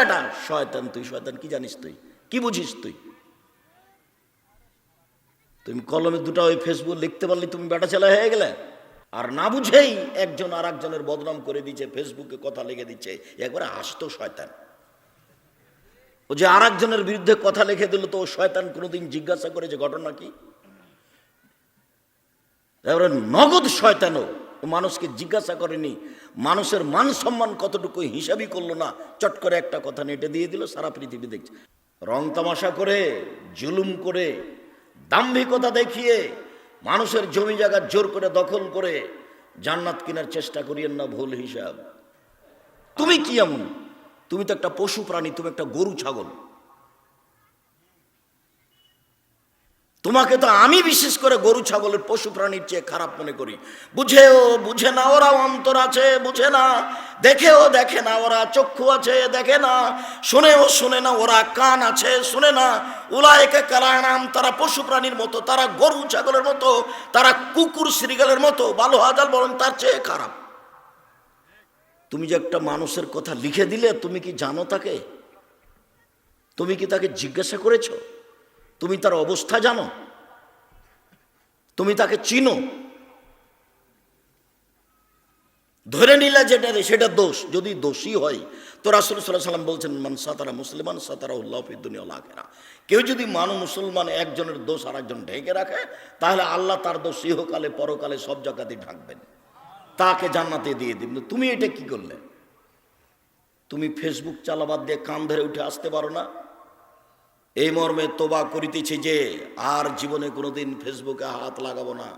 বেটা শয়তান তুই, শয়তান, কি জানিস তুই? কি বুঝিস তুই? তুমি কলমে দুটো ওই ফেসবুক লিখতে পারলে তুমি বেটা ছেলে হয়ে গেলে। আর না বুঝেই একজন আর একজনের বদনাম করে দিচ্ছে ফেসবুকে কথা লিখে দিচ্ছে। একবারে আসতো শয়তান। ও যে আর একজনের বিরুদ্ধে কথা লিখে দিল তো ও শয়তান কোনোদিন জিজ্ঞাসা করেছে ঘটনা কি? এবারে নগদ শয়তানও ও মানুষকে জিজ্ঞাসা করেনি। মানুষের মান সম্মান কতটুকু হিসাবই করল না, চট করে একটা কথা নেটে দিয়ে দিল, সারা পৃথিবী দেখছে। রং তামাশা করে, জুলুম করে, দাম্ভিকতা দেখিয়ে, মানুষের জমি জায়গা জোর করে দখল করে, জান্নাত কেনার চেষ্টা করিয়েন না ভুল হিসাব। তুমি কি এমন? তুমি তো একটা পশু প্রাণী, তুমি একটা গরু, ছাগল। তোমাকে তো আমি বিশেষ করে গরু, ছাগলের পশু প্রাণীর চেয়ে খারাপ মনে করি। বুঝেও, বুঝে না ওরা অন্তর আছে, বুঝে না। দেখেও দেখে না, ওরা চক্ষু আছে, দেখে না। শুনেও শুনে না, ওরা কান আছে, শুনে না। উলায়কে কালানাম, তারা পশু প্রাণীর মতো, তারা গরু, ছাগলের মতো, তারা কুকুর শ্রীগালের মতো ভালো হাজার বলেন তার চেয়ে খারাপ। তুমি যে একটা মানুষের কথা লিখে দিলে, তুমি কি জানো তাকে? তুমি কি তাকে জিজ্ঞাসা করেছ? তুমি তার অবস্থা জানো? তুমি তাকে চিনো? ধরে নিলে যেটা সেটা দোষ। যদি দোষী হয়, তো রাসুল সাল্লাহ সাল্লাম বলছেন, মান সাতারা মুসলমান সাতারা উল্লাহ দুনিয়া লাখেরা কেউ যদি মানু মুসলমান, একজনের দোষ আর একজন ঢেকে রাখে, তাহলে আল্লাহ তার দোষ ইহকালে পরকালে সব জায়গাতেই ঢাকবেন। তাকে জান্নাতে দিয়ে দিবেন। তুমি এটা কি করলে? তুমি ফেসবুক চালাবাদ দিয়ে কান ধরে উঠে আসতে পারো না। এই মর্মে তোবা করিতেছি যে, আর জীবনে কোনোদিন ফেসবুকে হাত লাগাবো না।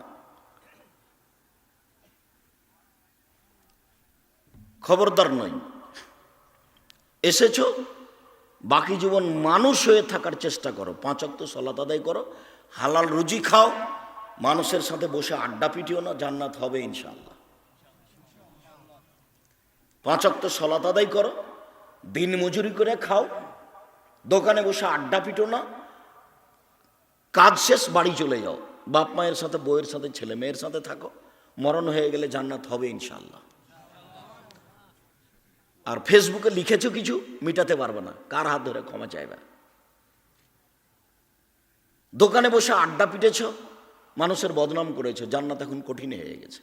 খবরদার নয় এসেছ? বাকি জীবন মানুষ হয়ে থাকার চেষ্টা করো। পাঁচ অক্ত সলাত আদায় করো, হালাল রুজি খাও, মানুষের সাথে বসে আড্ডা পিটিও না, জান্নাত হবে ইনশাল্লাহ পাঁচ অক্ত সলাত আদায় করো, দিন মজুরি করে খাও দোকানে বসে আড্ডা পিটো না। কাজ শেষ, বাড়ি চলে যাও। বাপ মায়ের সাথে, বউয়ের সাথে, ছেলে মেয়ের সাথে থাকো। মরণ হয়ে গেলে জান্নাত হবে ইনশাল্লাহ আর ফেসবুকে লিখেছো কিছু? মিটাতে পারবে না। কার হাত ধরে ক্ষমা চাইবে? দোকানে বসে আড্ডা পিটেছ? মানুষের বদনাম করেছ। জান্নাত এখন কঠিন হয়ে গেছে।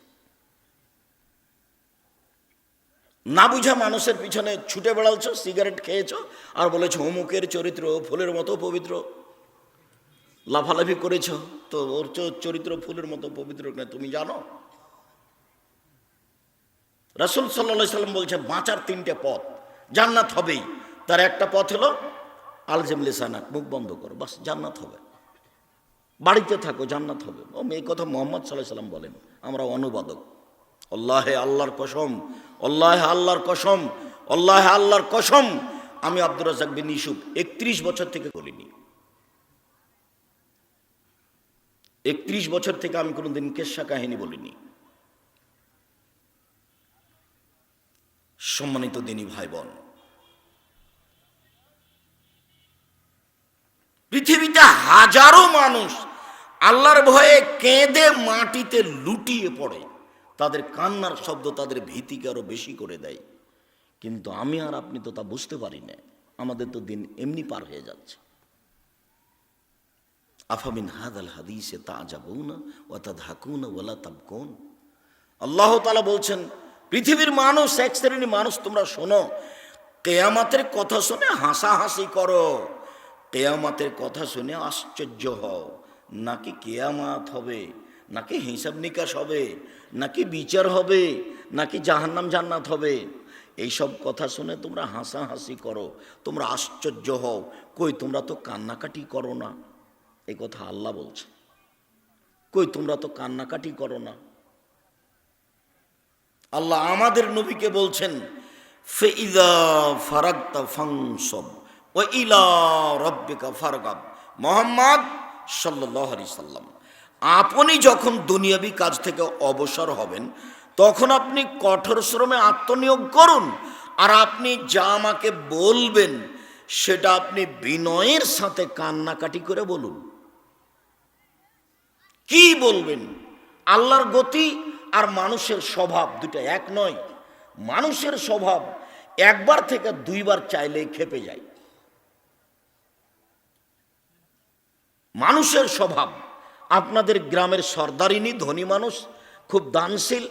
না বুঝা মানুষের পিছনে ছুটে বেড়ালছ সিগারেট খেয়েছ, আর বলেছ, অমুকের চরিত্র ফুলের মতো পবিত্র। লাফালাফি করেছ, তো ওর চরিত্র ফুলের মতো পবিত্র তুমি জানো? রাসুল সাল্লা সাল্লাম বলছে, বাঁচার তিনটে পথ, জান্নাত হবেই। তার একটা পথ হলো, আলজেম লিসানাক, মুখ বন্ধ করো, বাস জান্নাত হবে। বাড়িতে থাকো, জান্নাত হবে। এই কথা মোহাম্মদ সাল্লাহ সাল্লাম বলেন, আমরা অনুবাদক। আল্লাহে আল্লাহর কসম আল্লাহে আল্লাহর কসম আল্লাহে আল্লাহর কসম, আমি আব্দুর রাজাক বিন ইসুফ একত্রিশ বছর থেকে বলিনি। একত্রিশ বছর থেকে আমি কোনোদিন কেশা কাহিনী বলিনি। সম্মানিত দিনী ভাই বোন পৃথিবীতে হাজারো মানুষ আল্লাহর ভয়ে কেঁদে মাটিতে লুটিয়ে পড়ে। তাদের কান্নার শব্দ তাদের ভীতিকে আরও বেশি করে দেয়। কিন্তু আমি আর আপনি তো তা বুঝতে পারি না আমাদের তো দিন এমনি পার হয়ে যাচ্ছে। আফামিন হাদাল হাদিসে তা যাবুনা ও তা ধাকুন ওলা তাবকুন। আল্লাহ তালা বলছেন, পৃথিবীর মানুষ, এক শ্রেণির মানুষ, তোমরা শোনো, কেয়ামাতের কথা শুনে হাসাহাসি করো। কেয়ামাতের কথা শুনে আশ্চর্য হও। নাকি কেয়ামাত হবে, নাকি হিসাব নিকাশ হবে নাকি বিচার হবে, নাকি জাহান্নাম জান্নাত হবে? এইসব কথা শুনে তোমরা হাসাহাসি করো, তোমরা আশ্চর্য হও, কই তোমরা তো কান্নাকাটি করো না? এই কথা আল্লাহ বলছে। কই তোমরা তো কান্নাকাটি করো না? আল্লাহ আমাদের নবীকে বলছেন, ফেইদা ও ইলা মোহাম্মদ সাল্লাহ সাল্লাম। আপনি যখন দুনিয়াবি কাজ থেকে অবসর হবেন, তখন আপনি কঠোর শ্রমে আত্মনিয়োগ করুন। আর আপনি যা আমাকে বলবেন, সেটা আপনি বিনয়ের সাথে কান্নাকাটি করে বলুন। কি বলবেন? আল্লাহর গতি আর মানুষের স্বভাব দুটা এক নয়। মানুষের স্বভাব একবার থেকে দুইবার চাইলেই খেপে যায়। মানুষের স্বভাব আপনাদের গ্রামের সর্দারিনী, ধনী মানুষ খুব দানশীল।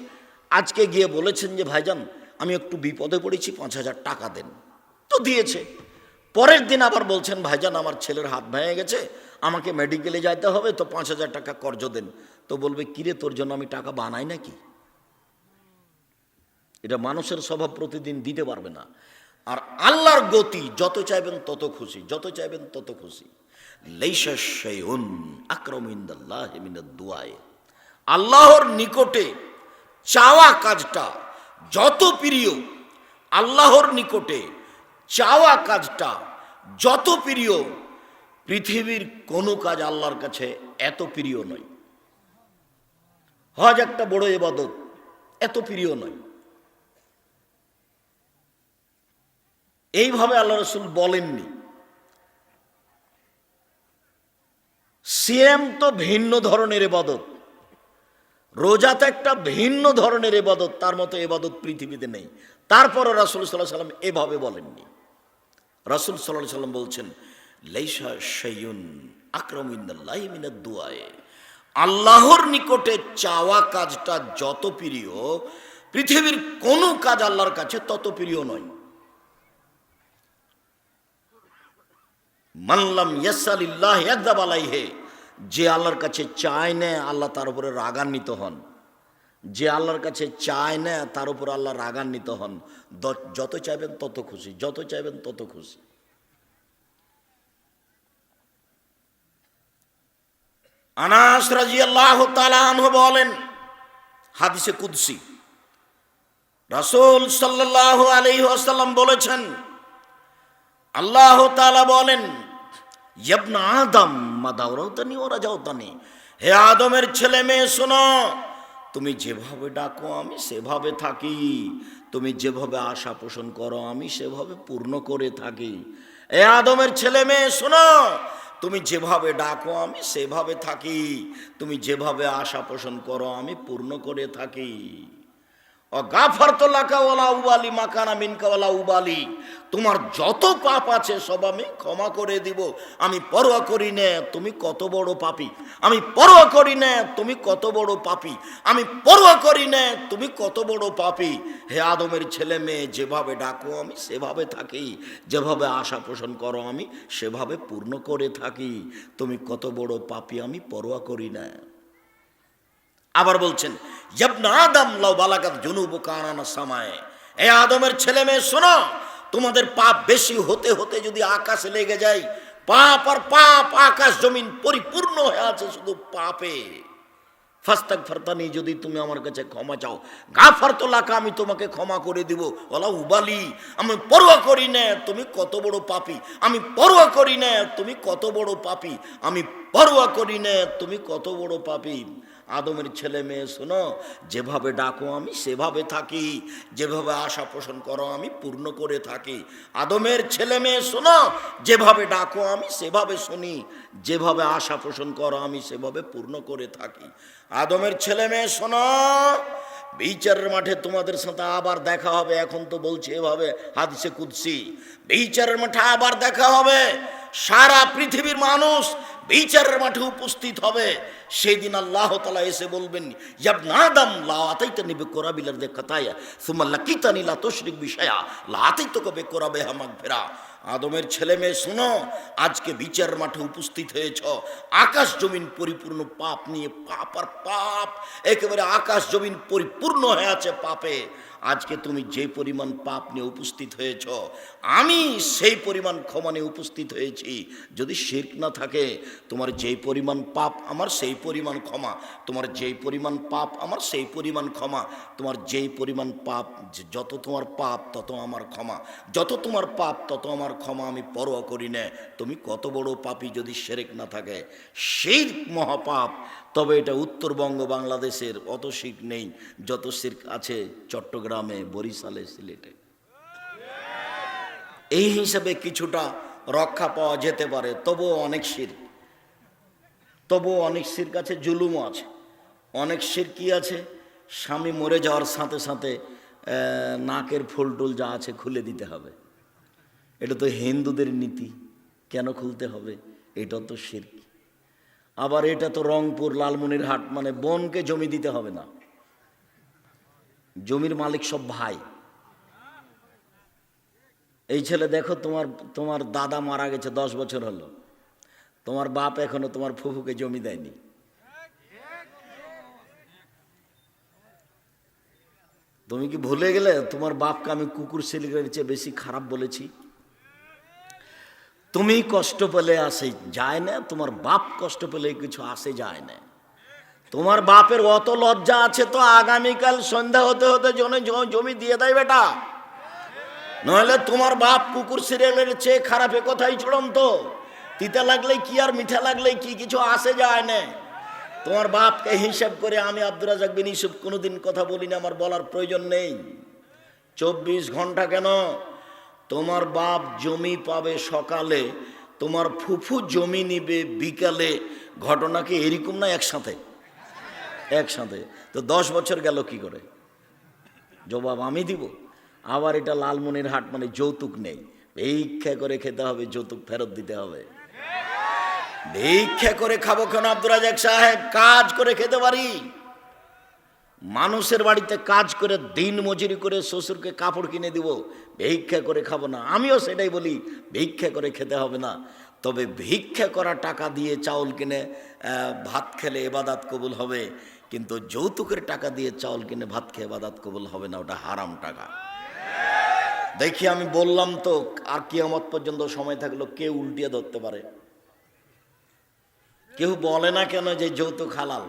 আজকে গিয়ে বলেছেন যে, ভাইজান, আমি একটু বিপদে পড়েছি, পাঁচ হাজার টাকা দেন। তো দিয়েছে। পরের দিন আবার বলছেন, ভাইজান, আমার ছেলের হাত ভেঙে গেছে, আমাকে মেডিকেলে যাইতে হবে, তো পাঁচ হাজার টাকা কর্জ দেন। তো বলবে, কিরে, তোর জন্য আমি টাকা বানাই নাকি? এটা মানুষের স্বভাব প্রতিদিন দিতে পারবে না। আর আল্লাহর গতি, যত চাইবেন তত খুশি, যত চাইবেন তত খুশি। আল্লাহর নিকটে চাওয়া কাজটা যত প্রিয়, আল্লাহর নিকটে চাওয়া কাজটা যত প্রিয়, পৃথিবীর কোনো কাজ আল্লাহর কাছে এত প্রিয় নয়। হজ একটা বড় এবাদত এত প্রিয় নয়। এইভাবে আল্লাহ রসুল বলেননি সিএম তো ভিন্ন ধরনের এবাদত। রোজা তো একটা ভিন্ন ধরনের এবাদত, তার মতো এবাদত পৃথিবীতে নেই। তারপরও রাসুল সাল্লাহ সাল্লাম এভাবে বলেননি। রাসুল সাল্লাহ সাল্লাম বলছেন, লেইসা সৈয়ুন আক্রমিন্দাল্লাহ মিনাদ দুয়ায়ে আল্লাহর নিকটে চাওয়া কাজটা যত প্রিয়, পৃথিবীর কোনো কাজ আল্লাহর কাছে তত প্রিয় নয়। মানলাম ইয়াসালিল্লাহ একদাব আলাইহে যে আল্লাহর কাছে চায় না, আল্লাহ তার উপরে রাগান্বিত হন। যে আল্লাহর কাছে চায় না, তার উপর আল্লাহ রাগান্বিত হন। যত চাইবেন তত খুশি, যত চাইবেন তত খুশি। আনাস রাজিয়াল্লাহ তালাহ বলেন, হাদিসে কুদসি, রাসুল সাল্লাল্লাহু আলাইহি আসাল্লাম বলেছেন, আল্লাহ তাআলা বলেন ইবনা আদম মাদাওরাতানি ওরা যাওতানি হে আদমের ছেলে মেয়ে, শোনো, তুমি যেভাবে ডাকো, আমি সেভাবে থাকি। তুমি যেভাবে আশা পোষণ করো, আমি সেভাবে পূর্ণ করে থাকি। হে আদমের ছেলে মেয়ে, শোনো, তুমি যেভাবে ডাকো, আমি সেভাবে থাকি। তুমি যেভাবে আশা পোষণ করো, আমি পূর্ণ করে থাকি। তোমার যত পাপ আছে সব আমি ক্ষমা করে দিব। আমি পরোয়া করি না, তুমি কত বড় পাপি। আমি পরোয়া করি না, তুমি কত বড় পাপি। আমি পরোয়া করি না, তুমি কত বড় পাপি। হে আদমের ছেলে মেয়ে, যেভাবে ডাকো আমি, সেভাবে থাকি। যেভাবে আশা পোষণ করো আমি, সেভাবে পূর্ণ করে থাকি। তুমি কত বড় পাপি, আমি পরোয়া করি না। আবার বলছেন আদম এ আদমের ছেলে মেয়ে, শোনো, তোমাদের পাপ বেশি হতে হতে যদি আকাশে লেগে যায়, পাপ আর পাপ, আকাশ জমিন পরিপূর্ণ হয়ে আছে শুধু পাপে। ফাস্তাক ফারতানি যদি তুমি আমার কাছে ক্ষমা চাও। গাফার তো লাকা আমি তোমাকে ক্ষমা করে দিব। ওলা উবালি আমি পরোয়া করি না, তুমি কত বড় পাপি। আমি পরোয়া করি না, তুমি কত বড় পাপি। আমি পরোয়া করি না, তুমি কত বড় পাপি। আদমের ছেলে মেয়ে, শোনো, যেভাবে ডাকো আমি, সেভাবে থাকি। যেভাবে আশা পোষণ করো আমি, পূর্ণ করে থাকি। আদমের ছেলে মেয়ে, শোনো, যেভাবে ডাকো আমি, সেভাবে শুনি। যেভাবে আশা পোষণ করো আমি, সেভাবে পূর্ণ করে থাকি। আদমের ছেলে মেয়ে, শোনো, বিচারের মাঠে তোমাদের সাথে আবার দেখা হবে। এখন তো বলছে এভাবে, হাদিসে কুদসি। বিচারের মাঠে আবার দেখা হবে। সারা পৃথিবীর মানুষ বিচারের মাঠে উপস্থিত হবে। সেই দিন আল্লাহ তালা এসে বলবেন ইয়াব না দাম লাতাইতে নিবে কোরাবিলার দে কথায়া সুমাল্লা কিতানি লা তশরিক বিষয়া লাতাই তো কবে কোরাবে হামাক ফেরা আদমের ছেলে মেয়ে, শোনো, আজকে বিচার মাঠে উপস্থিত হয়েছ। আকাশ জমিন পরিপূর্ণ পাপ নিয়ে পাপ আর পাপ, একেবারে আকাশ জমিন পরিপূর্ণ হয়ে আছে পাপে। আজকে তুমি যে পরিমাণ পাপ নিয়ে উপস্থিত হয়েছ আমি সেই পরিমাণ ক্ষমা নিয়ে উপস্থিত হয়েছি। যদি শির্ক না থাকে, তোমার যেই পরিমাণ পাপ আমার সেই পরিমাণ ক্ষমা। তোমার যেই পরিমাণ পাপ আমার সেই পরিমাণ ক্ষমা। তোমার যেই পরিমাণ পাপ, যত তোমার পাপ, তত আমার ক্ষমা। যত তোমার পাপ, তত আমার ক্ষমা আমি পরোয়া করি না। তুমি কত বড় পাপি যদি সেরেক না থাকে। সেই মহাপাপ, তবে এটা উত্তরবঙ্গ বাংলাদেশের অত শিখ নেই। যত শির্ক আছে চট্টগ্রামে, বরিশালে, সিলেটে। এই হিসাবে কিছুটা রক্ষা পাওয়া যেতে পারে, তবুও অনেক শির। তবুও অনেক শির কাছে জুলুমও আছে। অনেক শির কি আছে? স্বামী মরে যাওয়ার সাথে সাথে নাকের ফুলটুল যা আছে খুলে দিতে হবে। এটা তো হিন্দুদের নীতি, কেন খুলতে হবে? এটা তো শিরক আবার এটা তো রংপুর লালমনির হাট মানে বনকে জমি দিতে হবে না। জমির মালিক সব ভাই। এই ছেলে দেখো তোমার তোমার দাদা মারা গেছে, দশ বছর হলো। তোমার বাপ এখনও তোমার ফুফুকে জমি দেয়নি। তুমি কি ভুলে গেলে? তোমার বাপকে আমি কুকুর শিলিগুড়ির চেয়ে বেশি খারাপ বলেছি। তুমি কষ্ট পেলে আসে যায় না, তোমার বাপ কষ্ট পেলে কিছু আসে যায় না। তোমার বাপের অত লজ্জা আছে তো আগামীকাল সন্ধ্যা হতে হতে জনে জমি দিয়ে দেয় বেটা। নইলে তোমার বাপ কুকুর সিরিয়ালের চেয়ে খারাপে কথাই চূড়ান্ত। তিতা লাগলে কি আর মিঠা লাগলে কি কিছু আসে যায় না। তোমার বাপকে হিসাব করে আমি আব্দুর রাজাক বিন ইসুফ কোনোদিন কথা বলি না, আমার বলার প্রয়োজন নেই। চব্বিশ ঘণ্টা কেন? তোমার বাপ জমি পাবে সকালে, তোমার ফুফু জমি নিবে বিকালে। ঘটনাকে এরকম না একসাথে? একসাথে। তো দশ বছর গেল কি করে? জবাব আমি দিব। আবার এটা লালমনির হাট মানে যৌতুক নেই। ভিক্ষা করে খেতে হবে, যৌতুক ফেরত দিতে হবে। ভিক্ষা করে খাব কেন আব্দুর রাজাক সাহেব? কাজ করে খেতে পারি। মানুষের বাড়িতে কাজ করে দিন মজুরি করে শ্বশুরকে কাপড় কিনে দিব, ভিক্ষা করে খাব না। আমিও সেটাই বলি, ভিক্ষা করে খেতে হবে না। তবে ভিক্ষা করা টাকা দিয়ে চাউল কিনে ভাত খেলে এবাদাত কবুল হবে। কিন্তু যৌতুকের টাকা দিয়ে চাউল কিনে, ভাত খেয়ে এবাদাত কবুল হবে না, ওটা হারাম টাকা। দেখি আমি বললাম তো, আর কিয়ামত পর্যন্ত সময় থাকল কেউ উল্টিয়ে ধরতে পারে। কেউ বলে না কেন যে যৌতুক হালাল।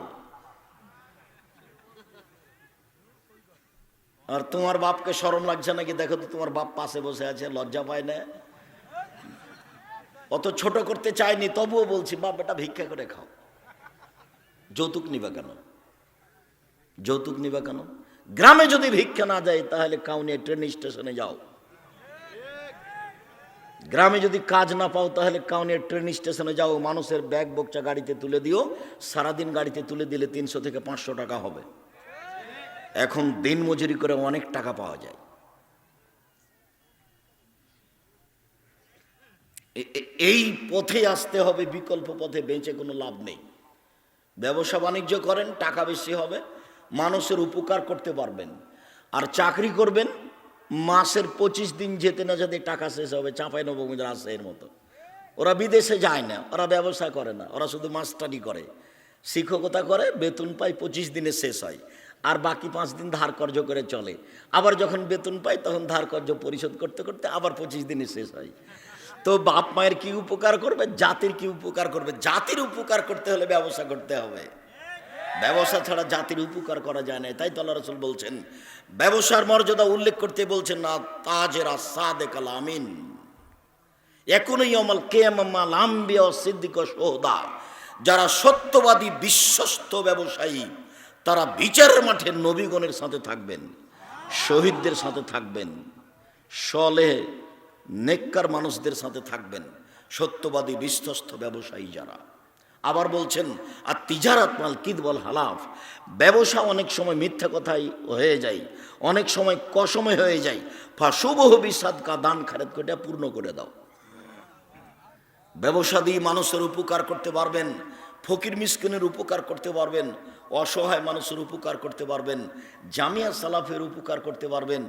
আর তোমার বাপকে শরম লাগছে নাকি? দেখো তো তোমার বাপ পাশে বসে আছে, লজ্জা পায় না। অত ছোট করতে চাইনি তবুও বলছি, বাপ, এটা ভিক্ষা করে খাও। যৌতুক নিবা কেন? যৌতুক নিবা কেন? গ্রামে যদি ভিক্ষা না যায়, তাহলে কাউনিয়া ট্রেন স্টেশনে যাও। গ্রামে যদি কাজ না পাও, তাহলে কাউনিয়া ট্রেন স্টেশনে যাও, মানুষের ব্যাগ বকচা গাড়িতে তুলে দিও। সারাদিন গাড়িতে তুলে দিলে তিনশো থেকে পাঁচশো টাকা হবে। এখন দিন মজুরি করে অনেক টাকা পাওয়া যায়। এই পথে আসতে হবে, বিকল্প পথে বেঁচে কোনো লাভ নেই। ব্যবসা বাণিজ্য করেন, টাকা বেশি হবে, মানুষের উপকার করতে পারবেন। আর চাকরি করবেন মাসের পঁচিশ দিন যেতে না যেতে টাকা শেষ হবে, চাঁপাই নবমীর রাজশাহীর মতো। ওরা বিদেশে যায় না, ওরা ব্যবসা করে না, ওরা শুধু মাস্টারি করে। শিক্ষকতা করে, বেতন পায় পঁচিশ দিনে শেষ হয়। আর বাকি পাঁচ দিন ধার কর্য করে চলে। আবার যখন বেতন পায়, তখন ধার কর্য পরিশোধ করতে করতে আবার পঁচিশ দিনে শেষ হয়। তো বাপ মায়ের কি উপকার করবে? জাতির কি উপকার করবে? জাতির উপকার করতে হলে ব্যবসা করতে হবে। ব্যবসা ছাড়া জাতির উপকার করা যায় না। তাই তো আল্লাহ রসুল বলছেন ব্যবসার মর্যাদা উল্লেখ করতে বলছেন, না, তাজেরা সাদেক আল আমিন এখনই অমল কেমাল আম্বিয়া সিদ্দিক সোহদা যারা সত্যবাদী, বিশ্বস্ত ব্যবসায়ী, তারা বিচারের মাঠে নবীগণের সাথে থাকবেন, শহীদদের সাথে থাকবেন, সলে নেককার মানুষদের সাথে থাকবেন, সত্যবাদী, বিশ্বস্ত ব্যবসায়ী যারা। আবার বলছেন আর তিজারাত মাল কিদবল হালাফ। ব্যবসা অনেক সময় মিথ্যা কথাই হয়ে যায়, অনেক সময় কসময় হয়ে যায়। ফাশুবহ বিসাদকা, দান খারেদ করে পূর্ণ করে দাও। ব্যবসা দিয়ে মানুষের উপকার করতে পারবেন, ফকির মিসকিনের উপকার করতে পারবেন, অসহায় মানুষের উপকার করতে পারবেন, জামিয়া সালাফের উপকার করতে পারবেন,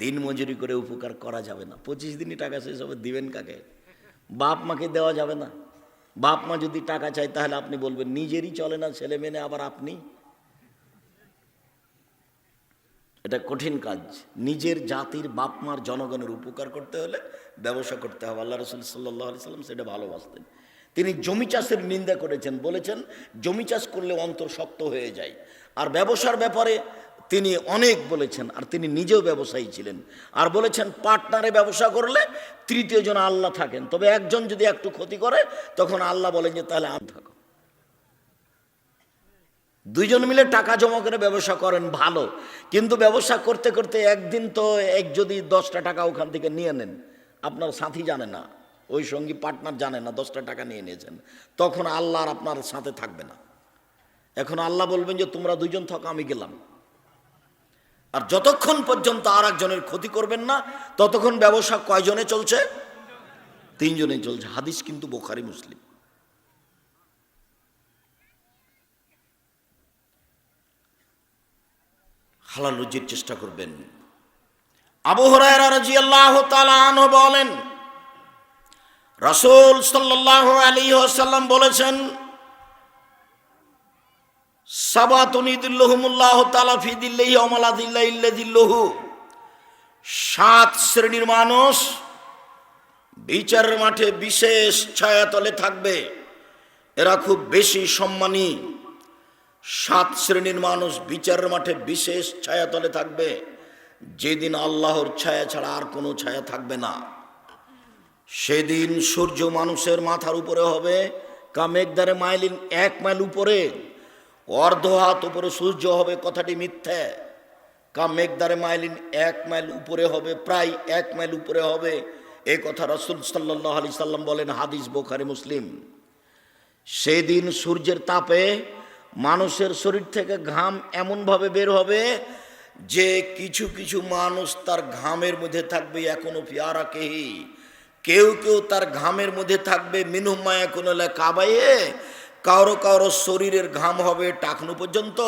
দিন মজুরি করে উপকার করা যাবে না। পঁচিশ দিনই টাকা শেষ হবে, দিবেন কাকে? বাপ মাকে দেওয়া যাবে না। বাপ মা যদি টাকা চায়, তাহলে আপনি বলবেন, নিজেরই চলে না, ছেলে মেনে আবার আপনি? এটা কঠিন কাজ। নিজের জাতির বাপ মার জনগণের উপকার করতে হলে ব্যবসা করতে হবে। আল্লাহ রসুল সাল্লাহ সাল্লাম সেটা ভালোবাসতেন। তিনি জমি চাষের নিন্দা করেছেন, বলেছেন, জমি চাষ করলে অন্তর শক্ত হয়ে যায়। আর ব্যবসার ব্যাপারে তিনি অনেক বলেছেন, আর তিনি নিজেও ব্যবসায়ী ছিলেন। আর বলেছেন, পার্টনারে ব্যবসা করলে তৃতীয় জন আল্লাহ থাকেন। তবে একজন যদি একটু ক্ষতি করে, তখন আল্লাহ বলেন যে, তাহলে আমি থাকো। দুইজন মিলে টাকা জমা করে ব্যবসা করেন, ভালো। কিন্তু ব্যবসা করতে করতে একদিন তো এক যদি দশটা টাকা ওখান থেকে নিয়ে নেন, আপনার সাথী জানে না, ওই সঙ্গী পার্টনার জানে না, দশটা টাকা নিয়ে নিয়েছেন, তখন আল্লাহ আর আপনার সাথে থাকবে না। এখন আল্লাহ বলবেন যে, তোমরা দুজন থাকো, আমি গেলাম। আর যতক্ষণ পর্যন্ত আর একজনের ক্ষতি করবেন না, ততক্ষণ ব্যবসা কয়জনে চলছে? তিনজনে চলছে। হাদিস কিন্তু বোখারি, মুসলিম। হালাল রুজির চেষ্টা করবেন। আবু আনহু বলেন, রাসূল আলাইহি ওয়াসাল্লাম বলেছেন সাবাতুন ইদুল্লাহুমুল্লাহ তাআলা ফি দিল্লাহি ওয়া মালা দিল্লাহি ইল্লা দিল্লাহু। সাত শ্রেণির মানুষ বিচারের মাঠে বিশেষ ছায়াতলে থাকবে। এরা খুব বেশি সম্মানী। সাত শ্রেণির মানুষ বিচারের মাঠে বিশেষ ছায়াতলে থাকবে। যেদিন আল্লাহর ছায়া ছাড়া আর কোনো ছায়া থাকবে না। সেদিন সূর্য মানুষের মাথার উপরে হবে। কামেকদারে মাইলিন এক মাইল উপরে। অর্ধ হাত উপরে সূর্য হবে, কথাটি মিথ্যে। কামেকদারে মাইলিন এক মাইল উপরে হবে, প্রায় এক মাইল উপরে হবে। এ কথা রসুল সাল্লাহ আলি সাল্লাম বলেন, হাদিস বোখারি, মুসলিম। সেদিন সূর্যের তাপে মানুষের শরীর থেকে ঘাম এমনভাবে বের হবে যে কিছু কিছু মানুষ তার ঘামের মধ্যে থাকবে, এখনও পিয়ারা কেহি। কেউ কেউ তার ঘামের মধ্যে থাকবে মিনুমায়া কোনো কাবাইয়ে কারও কারও শরীরের ঘাম হবে টাকনু পর্যন্ত।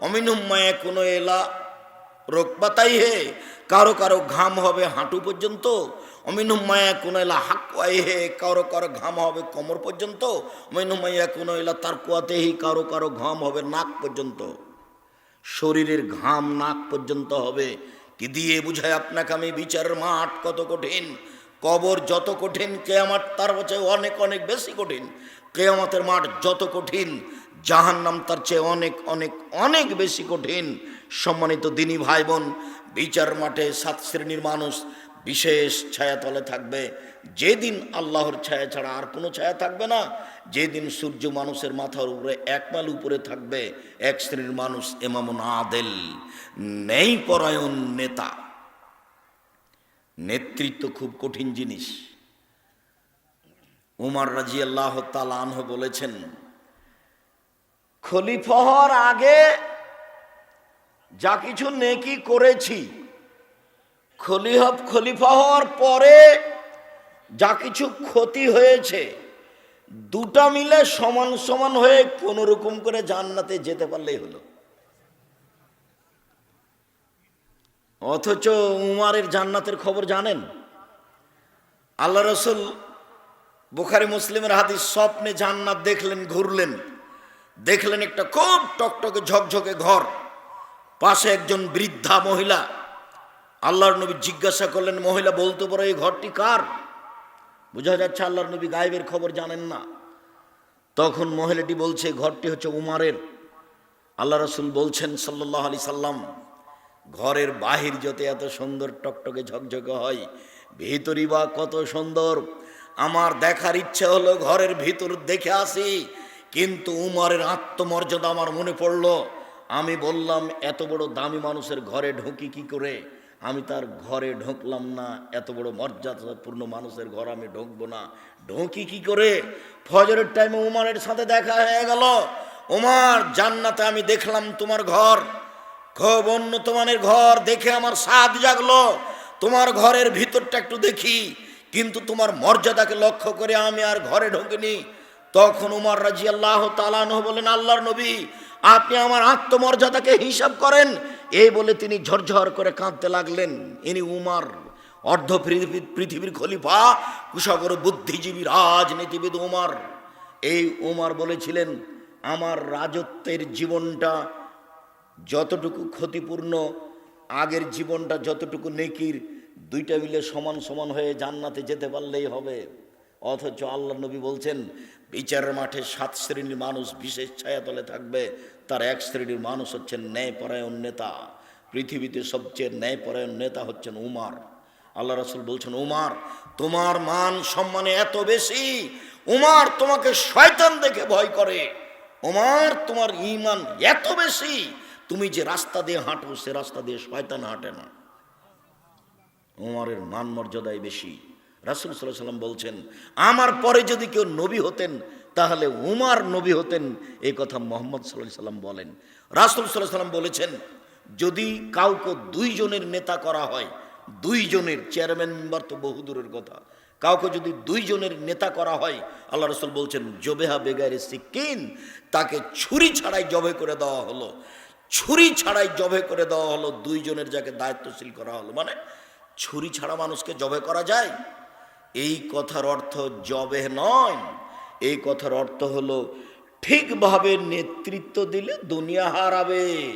অমিনুমায়া কোনো এলা রোগপাতাই হে। কারও কারও ঘাম হবে হাঁটু পর্যন্ত। অমিনুমায়া কোনো এলা হাকুয়াই হে। কারও কারও ঘাম হবে কোমর পর্যন্ত। অমিনুমায়া কোনো এলা তার কুয়াতেহি কারও কারও ঘাম হবে নাক পর্যন্ত। শরীরের ঘাম নাক পর্যন্ত হবে। কি দিয়ে বুঝায় আপনাকে আমি? বিচারের মাঠ কত কঠিন। কবর যত কঠিন, কেয়ামাত তার চেয়ে অনেক অনেক বেশি কঠিন। কেয়ামতের মাঠ যত কঠিন, জাহান্নাম তার চেয়ে অনেক অনেক অনেক বেশি কঠিন। সম্মানিত দিনী ভাই বোন বিচার মাঠে সাত শ্রেণির মানুষ বিশেষ ছায়াতলে থাকবে। যেদিন আল্লাহর ছায়া ছাড়া আর কোনো ছায়া থাকবে না, যেদিন সূর্য মানুষের মাথার উপরে এক মাইল উপরে থাকবে, এক শ্রেণির মানুষ এমামুন আদেল, নেই পরায়ণ নেতা। নেতৃত্ব খুব কঠিন জিনিস। উমার রাজি আল্লাহ আনহ বলেছেন, খলিফা হওয়ার আগে যা কিছু নেকি করেছি খলিহব খলিফা হওয়ার পরে যা কিছু ক্ষতি হয়েছে, দুটা মিলে সমান সমান হয়ে কোন রকম করে জান্নাতে যেতে পারলেই হলো। অথচ উমারের জান্নাতের খবর জানেন? আল্লাহ রসুল বুখারি মুসলিমের হাদিস, স্বপ্নে জান্নাত দেখলেন, ঘুরলেন। দেখলেন একটা খুব টকটকে, ঝকঝকে ঘর। পাশে একজন বৃদ্ধা মহিলা। আল্লাহর নবী জিজ্ঞাসা করলেন, মহিলা, বলতে পারো এই ঘরটি কার? বোঝা যাচ্ছে আল্লাহর নবী গায়েবের খবর জানেন না। তখন মহিলাটি বলছে ঘরটি হচ্ছে উমারের। আল্লাহ রসুল বলছেন সাল্লাহ আলি সাল্লাম, ঘরের বাহির যত এত সুন্দর টকটকে, ঝকঝকে হয়, ভিতরই বা কত সুন্দর। আমার দেখার ইচ্ছে হলো ঘরের ভিতর দেখে আসি। কিন্তু উমারের আত্মমর্যাদা আমার মনে পড়ল। আমি বললাম, এত বড় দামি মানুষের ঘরে ঢুকি কি করে? আমি তার ঘরে ঢুকলাম না। এত বড় মর্যাদাপূর্ণ মানুষের ঘর আমি ঢুকবো না। ঢুকি কি করে? ফজরের টাইমে উমারের সাথে দেখা হয়ে গেল। উমার, জান্নাতে আমি দেখলাম তোমার ঘর। খুব উন্নত মানের ঘর। দেখে আমার স্বাদ জাগলো। তোমার ঘরের ভিতরটা একটু দেখি। কিন্তু তোমার মর্যাদাকে লক্ষ্য করে আমি আর ঘরে ঢুকিনি। তখন উমার রাজি আল্লাহ তালানহ বলেন আল্লাহর নবী, আপনি আমার আত্মমর্যাদাকে হিসাব করেন। এই বলে তিনি ঝরঝর করে কাঁদতে লাগলেন। ইনি উমার, অর্ধ পৃথিবী- পৃথিবীর খলিফা কুশাগর বুদ্ধিজীবী রাজনীতিবিদ উমার। এই উমার বলেছিলেন, আমার রাজত্বের জীবনটা যতটুকু ক্ষতিপূর্ণ, আগের জীবনটা যতটুকু নেকির দুইটা মিলে সমান সমান হয়ে জান্নাতে যেতে পারলেই হবে। অথচ আল্লাহ নবী বলছেন, বিচারের মাঠে সাত শ্রেণির মানুষ বিশেষ ছায়াতলে থাকবে। তার এক শ্রেণির মানুষ হচ্ছেন ন্যায়পরায়ণ নেতা। পৃথিবীতে সবচেয়ে ন্যায়পরায়ণ নেতা হচ্ছেন উমার। আল্লাহ রাসুল বলছেন, উমার, তোমার মান সম্মানে এত বেশি, উমার তোমাকে শয়তান দেখে ভয় করে। উমার, তোমার ইমান এত বেশি, তুমি যে রাস্তা দিয়ে হাঁটো, সে রাস্তা দিয়ে শয়তান হাঁটে না। উমারের মান মর্যাদাই বেশি। রাসুল সাল্লাহ সাল্লাম বলছেন, আমার পরে যদি কেউ নবী হতেন, তাহলে উমার নবী হতেন। এই কথা মোহাম্মদ সাল্লাহ সাল্লাম বলেন। রাসুল সাল্লাহ সাল্লাম বলেছেন, যদি কাউকে দুইজনের নেতা করা হয় দুইজনের চেয়ারম্যান মেম্বার তো বহুদূরের কথা। কাউকে যদি দুইজনের নেতা করা হয়, আল্লাহ রসুল বলছেন, জবেহা বেগারে সিকিন তাকে ছুরি ছাড়াই জবে করে দেওয়া হলো। ছুরি ছাড়াই জবে করে দেওয়া হলো দুইজনের যাকে দায়িত্বশীল করা হলো। মানে ছুরি ছাড়া মানুষকে জবে করা যায়? এই কথার অর্থ জবে নয়। এই কথার অর্থ হলো ঠিকভাবে নেতৃত্ব দিলে দুনিয়া হারাবে।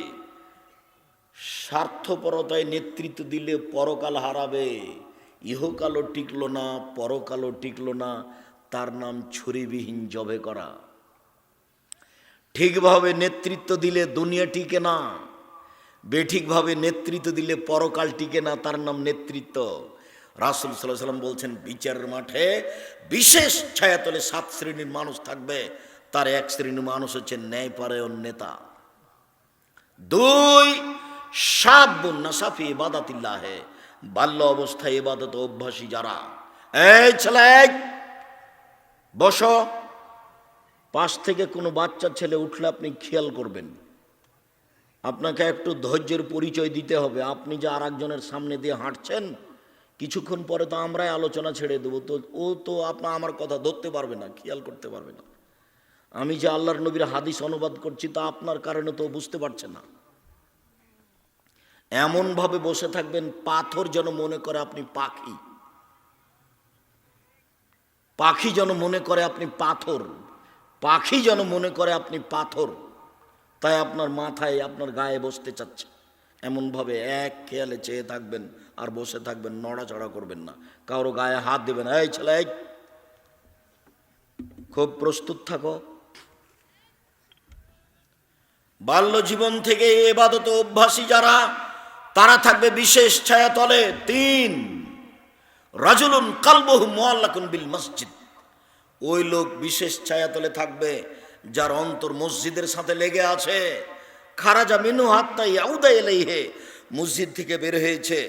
স্বার্থপরতায় নেতৃত্ব দিলে পরকাল হারাবে। ইহকালও টিকলো না, পরকালও টিকলো না। তার নাম ছুরিবিহীন জবে করা। ঠিকভাবে নেতৃত্ব দিলে দুনিয়া টিকে না। বেঠিকভাবে নেতৃত্ব দিলে পরকাল টিকে না, তার নাম নেতৃত্ব। রাসুল সাল্লাহ সাল্লাম বলছেন, বিচারের মাঠে বিশেষ ছায়াতলে সাত শ্রেণির মানুষ থাকবে, তার এক শ্রেণির মানুষ হচ্ছে ন্যায়পরায়ণ নেতা। দুই সাবুন নাসাফি ইবাদাতিল্লাহে, বাল্য অবস্থায় ইবাদত অভ্যাসী যারা। এই ছেলে, বসো। পাশ থেকে কোনো বাচ্চা ছেলে উঠলে আপনি খেয়াল করবেন। আপনাকে একটু ধৈর্যের পরিচয় দিতে হবে। আপনি যে আর একজনের সামনে দিয়ে হাঁটছেন, কিছুক্ষণ পরে তো আমরাই আলোচনা ছেড়ে দেবো। তো, ও তো আপনার আমার কথা ধরতে পারবে না, খেয়াল করতে পারবে না। আমি যে আল্লাহর নবীর হাদিস অনুবাদ করছি, তা আপনার কারণে তো বুঝতে পারছে না। এমনভাবে বসে থাকবেন, পাথর যেন মনে করে আপনি পাখি। পাখি যেন মনে করে আপনি পাথর। পাখি যেন মনে করে আপনি পাথর। তাই আপনার মাথায় আপনার গায়ে বসতে চাচ্ছে। এমনভাবে এক খেয়ালে চেয়ে থাকবেন আর বসে থাকবেন, নড়াচড়া করবেন না। কারও গায়ে হাত দেবেন, এই ছেলে। খুব প্রস্তুত থাকো। বাল্য জীবন থেকে এবাদত অভ্যাসী যারা, তারা থাকবে বিশেষ ছায়াতলে। তিন, রাজুলুন কালবহু মোয়াল্লাকুন বিল মসজিদ। ওই লোক বিশেষ ছায়াতলে থাকবে। যার অন্তর মসজিদের সাথে লেগে আছে। খারাজা মিনু হাত্তা ইয়াউদা এলাইহে মসজিদ থেকে বের হয়েছে।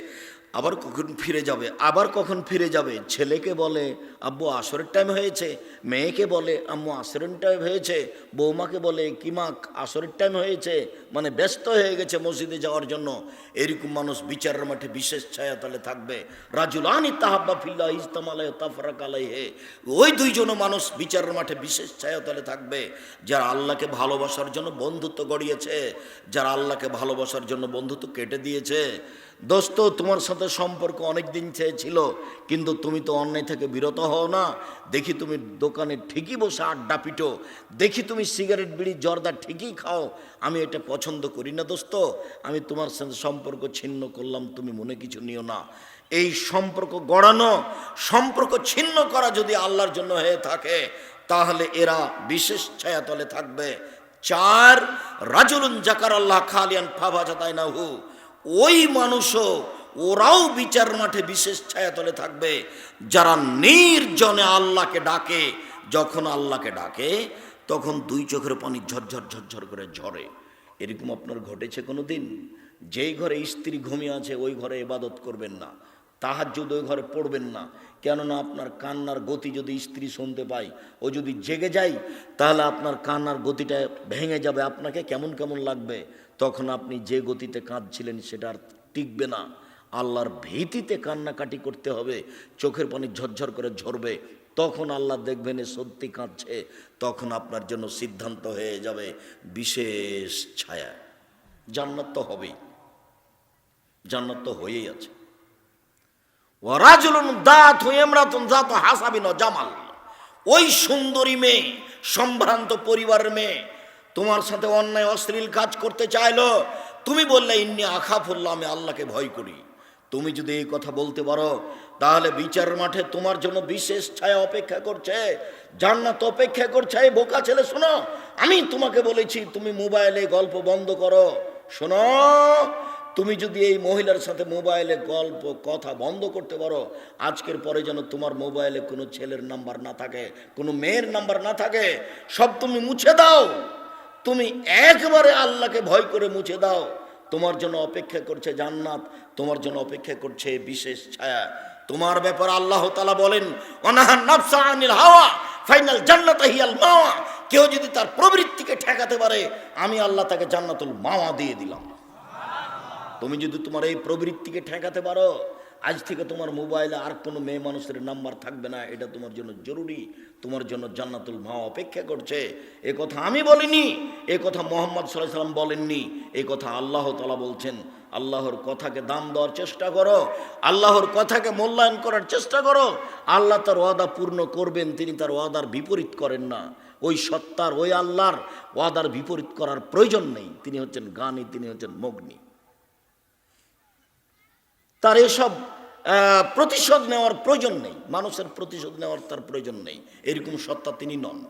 আবার কখন ফিরে যাবে, আবার কখন ফিরে যাবে? ছেলেকে বলে, আব্বু, আসরের টাইম হয়েছে। মেয়েকে বলে, আম্মু, আসরের টাইম হয়েছে। বৌমাকে বলে কিমাক আসরের টাইম হয়েছে? মানে ব্যস্ত হয়ে গেছে মসজিদে যাওয়ার জন্য। এরকম মানুষ বিচারের মাঠে বিশেষ ছায়াতলে থাকবে। রাজুল আনি তাহাব্বা ফিল্লা ইস্তাম আলাই তাফরাক আলাইহে। ওই দুইজন মানুষ বিচারের মাঠে বিশেষ ছায়াতলে থাকবে। যারা আল্লাহকে ভালোবাসার জন্য বন্ধুত্ব গড়িয়েছে, যারা আল্লাহকে ভালোবাসার জন্য বন্ধুত্ব কেটে দিয়েছে দোস্ত, তোমার সাথে সম্পর্ক অনেক দিন চেয়েছিল, কিন্তু তুমি তো অন্যায় থেকে বিরত হও না। দেখি তুমি দোকানে ঠিকই বসে আড্ডা পিটো। দেখি তুমি সিগারেট, বিড়ি, জর্দা ঠিকই খাও। আমি এটা পছন্দ করি না দোস্ত। আমি তোমার সাথে সম্পর্ক ছিন্ন করলাম, তুমি মনে কিছু নিও না। এই সম্পর্ক গড়ানো, সম্পর্ক ছিন্ন করা যদি আল্লাহর জন্য হয়ে থাকে, তাহলে এরা বিশেষ ছায়াতলে থাকবে। চার, রাজুলুন জাকার আল্লাহ খালিয়ান ফাভা যাতাই না হু ওই মানুষও ওরাও বিচার মাঠে বিশেষ ছায়াতলে থাকবে। যারা নির্জনে আল্লাহকে ডাকে, যখন আল্লাহকে ডাকে, তখন দুই চোখের পানি ঝরঝর ঝরঝর করে ঝরে। এরকম আপনার ঘটেছে কোনো দিন যেই ঘরে স্ত্রী ঘুমিয়ে আছে, ওই ঘরে ইবাদত করবেন না। তাহার যদি ওই ঘরে পড়বেন না। কেননা আপনার কান্নার গতি যদি স্ত্রী শুনতে পায়, ও যদি জেগে যায়, তাহলে আপনার কান্নার গতিটা ভেঙে যাবে। আপনাকে কেমন কেমন লাগবে? তখন আপনি যে গতিতে কাঁদছিলেন সেটা আর টিকবে না। আল্লাহর ভীতিতে কান্নাকাটি করতে হবে, চোখের পানি ঝরঝর করে ঝরবে। তখন আল্লাহ দেখবেন এ সত্যি কাঁদছে, তখন আপনার জন্য সিদ্ধান্ত হয়ে যাবে বিশেষ ছায়া। জান্নাত তো হবেই, জান্নাত তো হয়েই আছে। দাঁত জামাল। ওই সুন্দরী মেয়ে, সম্ভ্রান্ত পরিবারের মেয়ে তোমার সাথে অন্যায় অশ্লীল কাজ করতে চাইলো, তুমি বললে, ইন্নি আখা আখাফুল্লাহ, আমি আল্লাহকে ভয় করি। তুমি যদি এই কথা বলতে পারো, তাহলে বিচার মাঠে তোমার জন্য বিশেষ ছায়া অপেক্ষা করছে। জান্নাত অপেক্ষা করছে। এই বোকা ছেলে, শোনো, আমি তোমাকে বলেছি, তুমি মোবাইলে গল্প বন্ধ করো। শোনো, তুমি যদি এই মহিলার সাথে মোবাইলে গল্প, কথা বন্ধ করতে পারো, আজকের পরে যেন তোমার মোবাইলে কোনো ছেলের নাম্বার না থাকে, কোনো মেয়ের নাম্বার না থাকে, সব তুমি মুছে দাও। তুমি একবারে আল্লাহকে ভয় করে মুছে দাও। তোমার জন্য অপেক্ষা করছে জান্নাত, তোমার জন্য অপেক্ষা করছে বিশেষ ছায়া। তোমার ব্যাপার আল্লাহ তালা বলেন আনিল হাওয়া, ফাইনাল জান্নাত হিয়াল মাওয়া। কেউ যদি তার প্রবৃত্তিকে ঠেকাতে পারে, আমি আল্লাহ তাকে জান্নাতুল মাওয়া দিয়ে দিলাম। তুমি যদি তোমার এই প্রবৃত্তিকে ঠেকাতে পারো আজ থেকে তোমার মোবাইলে আর কোনো মেয়ে মানুষের নাম্বার থাকবে না, এটা তোমার জন্য জরুরি। তোমার জন্য জান্নাতুল মা অপেক্ষা করছে। এ কথা আমি বলিনি, এ কথা মোহাম্মদ সাল্লাহ সাল্লাম বলেননি এই কথা আল্লাহ তালা বলছেন। আল্লাহর কথাকে দাম দেওয়ার চেষ্টা করো, আল্লাহর কথাকে মূল্যায়ন করার চেষ্টা করো। আল্লাহ তার ওয়াদা পূর্ণ করবেন, তিনি তার ওয়াদার বিপরীত করেন না। ওই সত্তার, ওই আল্লাহর ওয়াদার বিপরীত করার প্রয়োজন নেই। তিনি হচ্ছেন গানি, তিনি হচ্ছেন মগ্নি। তার এসব প্রতিশোধ নেওয়ার প্রয়োজন নেই। মানুষের প্রতিশোধ নেওয়ার তার প্রয়োজন নেই। এরকম সত্তা তিনি নন।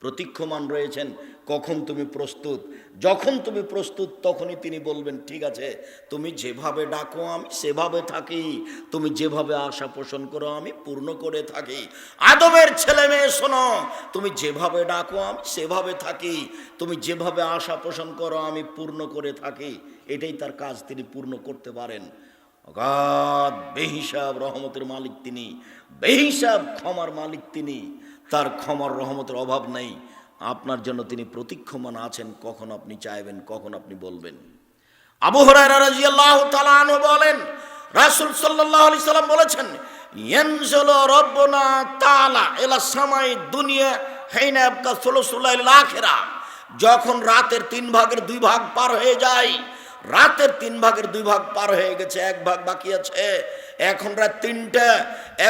প্রতীক্ষমান রয়েছেন, কখন তুমি প্রস্তুত? যখন তুমি প্রস্তুত, তখনই তিনি বলবেন, ঠিক আছে, তুমি যেভাবে ডাকো, আমি সেভাবে থাকি। তুমি যেভাবে আশা পোষণ করো, আমি পূর্ণ করে থাকি। আদমের ছেলে মেয়ে, শোনো, তুমি যেভাবে ডাকো, আমি সেভাবে থাকি। তুমি যেভাবে আশা পোষণ করো, আমি পূর্ণ করে থাকি। এটাই তার কাজ, তিনি পূর্ণ করতে পারেন। অগাধ বেহিসাব রহমতের মালিক তিনি, বেহিসাব ক্ষমার মালিক তিনি। তার ক্ষমার রহমতের অভাব নেই। আপনার জন্য তিনি প্রতীক্ষমান আছেন, কখন আপনি চাইবেন, কখন আপনি বলবেন। আবু হরায়রা রাদিয়াল্লাহু তাআলা বলেন, রাসূল সাল্লাল্লাহু আলাইহি সাল্লাম বলেছেন, ইয়ানজুলু রাব্বুনা তাআলা ইলা সামাই দুনিয়া হাইনা আবকা সুলুসুল লাইল আখিরা। যখন রাতের তিন ভাগের দুই ভাগ পার হয়ে যায় রাতের তিন ভাগের দুই ভাগ পার হয়ে গেছে, এক ভাগ বাকি আছে। এখন রাত তিনটা,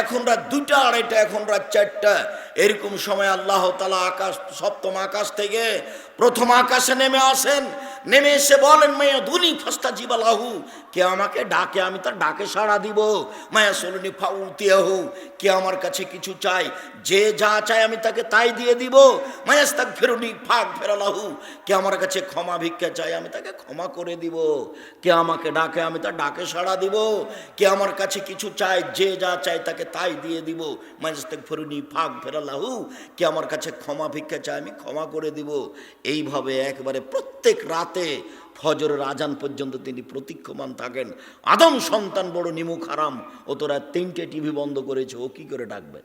এখন রাত দুইটা, আড়াইটা, এখন রাত চারটা। এরকম সময় আল্লাহ তালা আকাশ, সপ্তম আকাশ থেকে প্রথম আকাশে নেমে আসেন। নেমে এসে বলেন, মায়া ধুনি ফাস্তা জীবালাহু, কে আমাকে ডাকে আমি তার ডাকে সাড়া দিব। মায়া সলনি ফাউতিয়াহু, কে আমার কাছে কিছু চাই যে যা চায় আমি তাকে তাই দিয়ে দিব। মায়াস্তাক ফেরুনি ফাঁক ফেরালাহু কে আমার কাছে ক্ষমা ভিক্ষা চাই আমি তাকে ক্ষমা করে দিব। কে আমাকে ডাকে আমি তার ডাকে সাড়া দিব। কে আমার কাছে কিছু চায়, যে যা চায় তাকে তাই দিয়ে দিব। মায়াস্তাক ফেরুনি ফাঁক ফেরালাহু কে আমার কাছে ক্ষমা ভিক্ষা চায় আমি ক্ষমা করে দিব। এইভাবে একবারে প্রত্যেক রাতে ফজরের রাজান পর্যন্ত তিনি প্রতীক্ষমান থাকেন। আদম সন্তান বড় নিমুখ হারাম। ও তোরা তিনটে টিভি বন্ধ করেছে, ও কি করে ডাকবে?